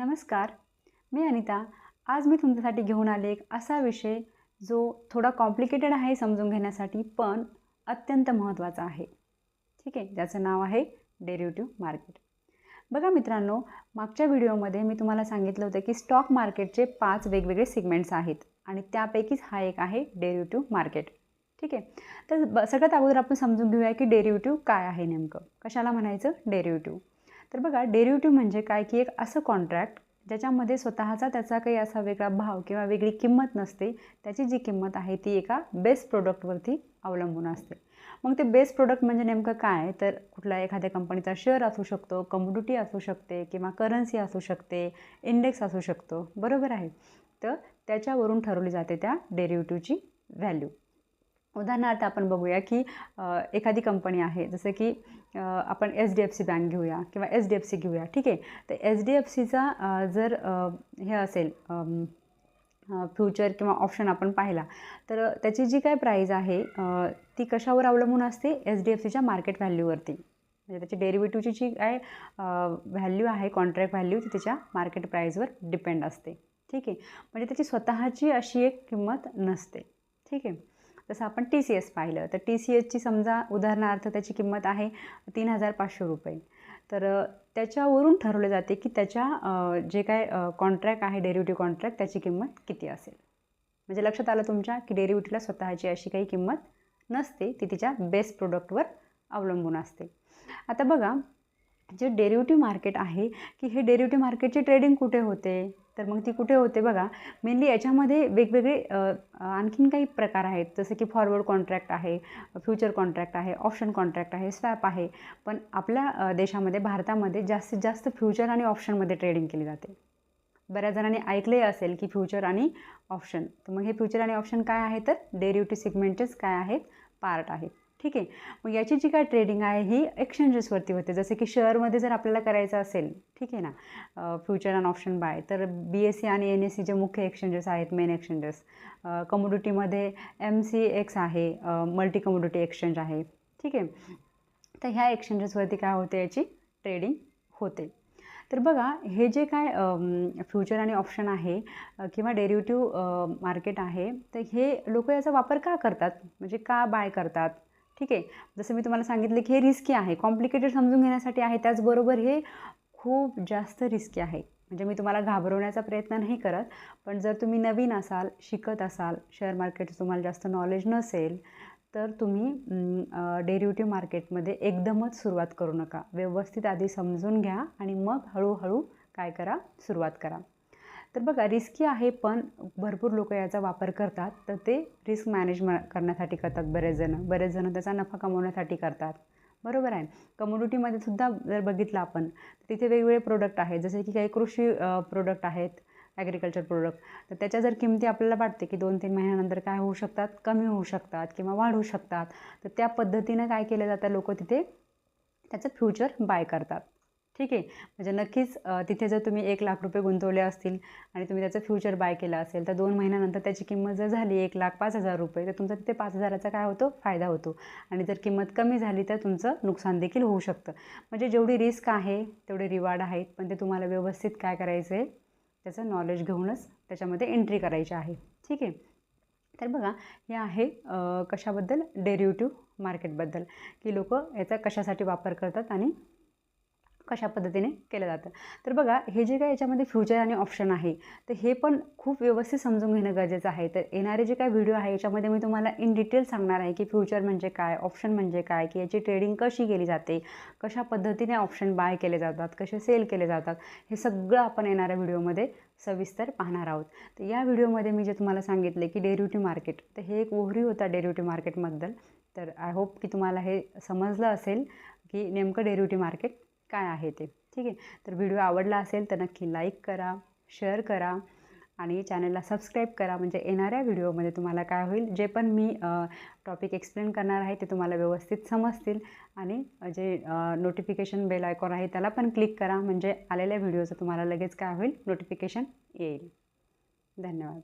नमस्कार मी अनिता. आज मी तुमच्यासाठी घेऊन आले एक असा विषय जो थोडा कॉम्प्लिकेटेड आहे समजून घेण्यासाठी पण अत्यंत महत्त्वाचा आहे. ठीक आहे? ज्याचं नाव आहे डेरिव्हेटिव्ह मार्केट बघा मित्रांनो मागच्या व्हिडिओमध्ये मी तुम्हाला सांगितलं होतं की स्टॉक मार्केटचे पाच वेगवेगळे सिगमेंट्स आहेत आणि त्यापैकीच हा एक आहे डेरिव्हेटिव्ह मार्केट ठीक आहे? तर ब सगळ्यात अगोदर आपण समजून घेऊया की डेरिव्हेटिव्ह काय आहे नेमकं. कशाला म्हणायचं? डेरिव्हेटिव्ह तर बघा डेरिव्हेटिव्ह म्हणजे काय? की एक असं कॉन्ट्रॅक्ट ज्याच्यामध्ये स्वतःचा त्याचा काही असा वेगळा भाव किंवा वेगळी किंमत नसते. त्याची जी किंमत आहे ती एका बेस्ट प्रोडक्टवरती अवलंबून असते. मग ते बेस्ट प्रोडक्ट म्हणजे नेमकं काय? तर कुठला एखाद्या कंपनीचा शेअर असू शकतो कमोडिटी असू शकते किंवा करन्सी असू शकते इंडेक्स असू शकतो. बरोबर आहे? तर त्याच्यावरून ठरवली जाते त्या डेरिव्हेटिव्हची व्हॅल्यू उदाहरणार्थ आपण बघूया की एखादी कंपनी आहे जसं की आपण H D F C bank घेऊया किंवा एच डी एफ सी घेऊया ठीक आहे? तर एच डी एफ सीचा जर हे असेल फ्युचर किंवा ऑप्शन आपण पाहिला तर त्याची जी काय प्राईज आहे ती कशावर अवलंबून असते? एच डी एफ सीच्या मार्केट व्हॅल्यूवरती. म्हणजे त्याची डेरिव्हेटिव्हची जी काय व्हॅल्यू आहे कॉन्ट्रॅक्ट व्हॅल्यू ती त्याच्या मार्केट प्राईजवर डिपेंड असते ठीक आहे? म्हणजे त्याची स्वतःची अशी एक किंमत नसते ठीक आहे? जसं आपण टी सी एस पाहिलं तर टी सी एसची समजा उदाहरणार्थ त्याची किंमत आहे तीन हजार पाचशे रुपये. तर त्याच्यावरून ठरवले जाते की त्याच्या जे काय कॉन्ट्रॅक्ट आहे डेरिव्हेटिव्ह कॉन्ट्रॅक्ट त्याची किंमत किती असेल. म्हणजे लक्षात आलं तुमच्या की डेरिव्हेटिव्हला स्वतःची अशी काही किंमत नसते ती तिच्या बेस्ट प्रोडक्टवर अवलंबून असते. आता बघा जे डेरिव्हेटिव्ह मार्केट आहे की हे डेरिव्हेटिव्ह मार्केटची ट्रेडिंग कुठे होते? तर मग ती कुठे होते बघा. मेनली याच्यामध्ये वेगवेगळे आणखीन काही प्रकार आहेत. जसं की फॉरवर्ड कॉन्ट्रॅक्ट आहे फ्युचर कॉन्ट्रॅक्ट आहे ऑप्शन कॉन्ट्रॅक्ट आहे स्वॅप आहे. पण आपल्या देशामध्ये भारतामध्ये जास्तीत जास्त फ्युचर आणि ऑप्शनमध्ये ट्रेडिंग केली जाते. बऱ्याच जणांनी ऐकले असेल की फ्युचर आणि ऑप्शन तर मग हे फ्युचर आणि ऑप्शन काय आहे? तर डेरिव्हेटिव्ह सिगमेंटचेच काय आहेत? पार्ट आहेत. ठीक आहे. मग याची जी काय ट्रेडिंग आहे ही एक्सचेंजेसवरती होते. जसे की शेअरमध्ये जर आपल्याला करायचं असेल ठीक आहे ना फ्युचर अँड ऑप्शन बाय तर बी एस सी आणि एन एस सी जे मुख्य एक्सचेंजेस आहेत मेन एक्सचेंजेस कमोडिटीमध्ये एम सी एक्स आहे मल्टी कमोडिटी एक्सचेंज आहे ठीक आहे. तर ह्या एक्सचेंजेसवरती काय होते याची ट्रेडिंग होते. तर बघा हे जे काय फ्युचर आणि ऑप्शन आहे किंवा डेरिव्हेटिव्ह मार्केट आहे तर हे लोक याचा वापर का करतात? म्हणजे का बाय करतात? ठीक आहे? जसं मी तुम्हाला सांगितलं की हे रिस्की आहे. कॉम्प्लिकेटेड समजून घेण्यासाठी आहे त्याचबरोबर हे खूप जास्त रिस्की आहे. म्हणजे मी तुम्हाला घाबरवण्याचा प्रयत्न नाही करत पण जर तुम्ही नवीन असाल शिकत असाल शेअर मार्केटचं तुम्हाला जास्त नॉलेज नसेल तर तुम्ही डेरिव्हेटिव्ह मार्केटमध्ये एकदमच सुरुवात करू नका. व्यवस्थित आधी समजून घ्या आणि मग हळूहळू काय करा? सुरुवात करा. तर बघा रिस्की आहे पण भरपूर लोक याचा वापर करतात. तर ते रिस्क मॅनेज करण्यासाठी करतात बरेच जणं. बरेच जणं त्याचा नफा कमवण्यासाठी करतात. बरोबर आहे. कम्युनिटीमध्ये सुद्धा जर बघितलं आपण तिथे वेगवेगळे प्रोडक्ट आहेत. जसे की काही कृषी प्रोडक्ट आहेत ॲग्रिकल्चर प्रोडक्ट तर त्याच्या जर किमती आपल्याला वाटते की दोन तीन महिन्यानंतर काय होऊ शकतात कमी होऊ शकतात किंवा वाढू शकतात तर त्या पद्धतीनं काय केलं जातं लोक तिथे त्याचं फ्युचर बाय करतात. ठीक आहे? म्हणजे नक्कीच तिथे जर तुम्ही एक लाख रुपये गुंतवले असतील आणि तुम्ही त्याचं फ्युचर बाय केलं असेल तर दोन महिन्यानंतर त्याची किंमत जर झाली एक लाख पाच हजार रुपये तर तुमचा तिथे पाच हजाराचा काय होतो? फायदा होतो. आणि जर किंमत कमी झाली तर तुमचं नुकसान देखील होऊ शकतं. म्हणजे जेवढी रिस्क आहे तेवढे रिवॉर्ड आहेत पण ते तुम्हाला व्यवस्थित काय करायचं आहे? त्याचं नॉलेज घेऊनच त्याच्यामध्ये एंट्री करायची आहे. ठीक आहे? तर बघा हे आहे कशाबद्दल? डेरिव्हेटिव्ह मार्केटबद्दल. की लोक याचा कशासाठी वापर करतात आणि कशा पद्धतीने केलं जातं. तर बघा हे जे काय याच्यामध्ये फ्युचर आणि ऑप्शन आहे तर हे पण खूप व्यवस्थित समजून घेणं गरजेचं आहे. तर येणारे जे काय व्हिडिओ आहे याच्यामध्ये मी तुम्हाला इन डिटेल सांगणार आहे की फ्युचर म्हणजे काय ऑप्शन म्हणजे काय की याची ट्रेडिंग कशी केली जाते कशा पद्धतीने ऑप्शन बाय केले जातात कसे सेल केले जातात हे सगळं आपण येणाऱ्या व्हिडिओमध्ये सविस्तर पाहणार आहोत. तर या व्हिडिओमध्ये मी जे तुम्हाला सांगितले की डेरिव्हेटिव्ह मार्केट तर हे एक ओहरी होता डेरिव्हेटिव्ह मार्केटबद्दल तर आय होप की तुम्हाला हे समजलं असेल की नेमकं डेरिव्हेटिव्ह मार्केट काय आहे ते. ठीक आहे? तर व्हिडिओ आवडला असेल तर नक्की लाईक करा शेअर करा आणि चॅनलला सबस्क्राईब करा. म्हणजे येणाऱ्या व्हिडिओमध्ये तुम्हाला काय होईल? जे पण मी टॉपिक एक्सप्लेन करणार आहे ते तुम्हाला व्यवस्थित समजतील. आणि जे नोटिफिकेशन बेल आयकॉन आहे त्याला पण क्लिक करा. म्हणजे आलेल्या व्हिडिओचं तुम्हाला लगेच काय होईल? नोटिफिकेशन येईल. धन्यवाद.